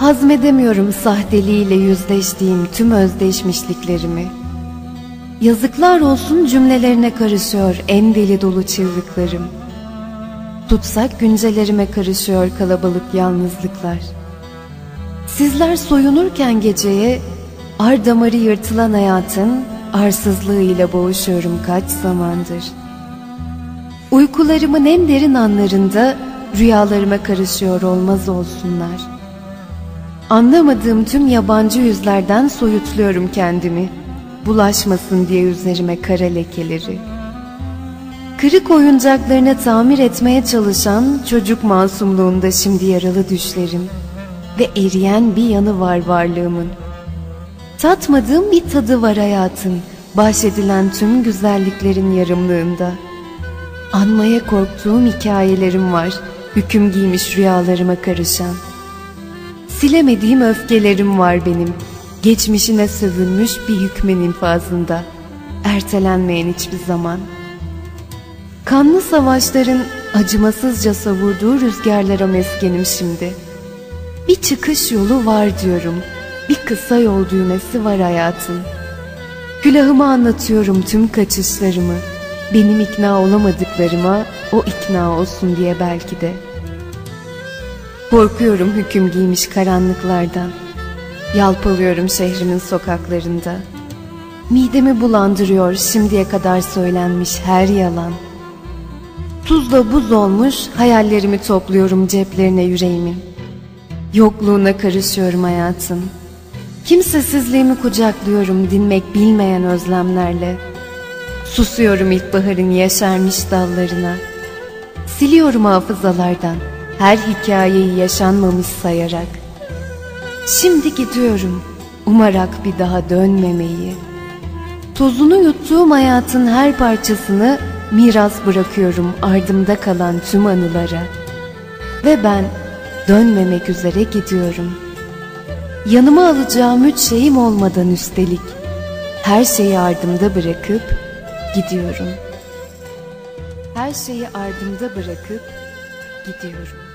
Hazmedemiyorum sahteliğiyle yüzleştiğim tüm özdeşmişliklerimi. Yazıklar olsun cümlelerine karışıyor en deli dolu çığlıklarım. Tutsak güncelerime karışıyor kalabalık yalnızlıklar. Sizler soyunurken geceye ar damarı yırtılan hayatın arsızlığıyla boğuşuyorum kaç zamandır. Uykularımın en derin anlarında rüyalarıma karışıyor olmaz olsunlar. Anlamadığım tüm yabancı yüzlerden soyutluyorum kendimi. Bulaşmasın diye üzerime kara lekeleri. Kırık oyuncaklarını tamir etmeye çalışan çocuk masumluğunda şimdi yaralı düşlerim. Ve eriyen bir yanı var varlığımın. Tatmadığım bir tadı var hayatın, bahşedilen tüm güzelliklerin yarımlığında. Anmaya korktuğum hikayelerim var, hüküm giymiş rüyalarıma karışan. Silemediğim öfkelerim var benim, geçmişine sövülmüş bir hükmen infazında, ertelenmeyen hiçbir zaman. Kanlı savaşların acımasızca savurduğu rüzgarlara meskenim şimdi. Bir çıkış yolu var diyorum, bir kısa yol düğmesi var hayatın. Külahıma anlatıyorum tüm kaçışlarımı, benim ikna olamadıklarıma o ikna olsun diye belki de. Korkuyorum hüküm giymiş karanlıklardan. Yalpalıyorum şehrimin sokaklarında. Midemi bulandırıyor şimdiye kadar söylenmiş her yalan. Tuzla buz olmuş hayallerimi topluyorum ceplerine yüreğimin. Yokluğuna karışıyorum hayatım. Kimsesizliğimi kucaklıyorum dinmek bilmeyen özlemlerle. Susuyorum ilkbaharın yeşermiş dallarına. Siliyorum hafızalardan her hikayeyi yaşanmamış sayarak. Şimdi gidiyorum umarak bir daha dönmemeyi. Tozunu yuttuğum hayatın her parçasını miras bırakıyorum ardımda kalan tüm anılara. Ve ben dönmemek üzere gidiyorum. Yanıma alacağım üç şeyim olmadan üstelik. Her şeyi ardımda bırakıp gidiyorum. Her şeyi ardımda bırakıp gidiyorum.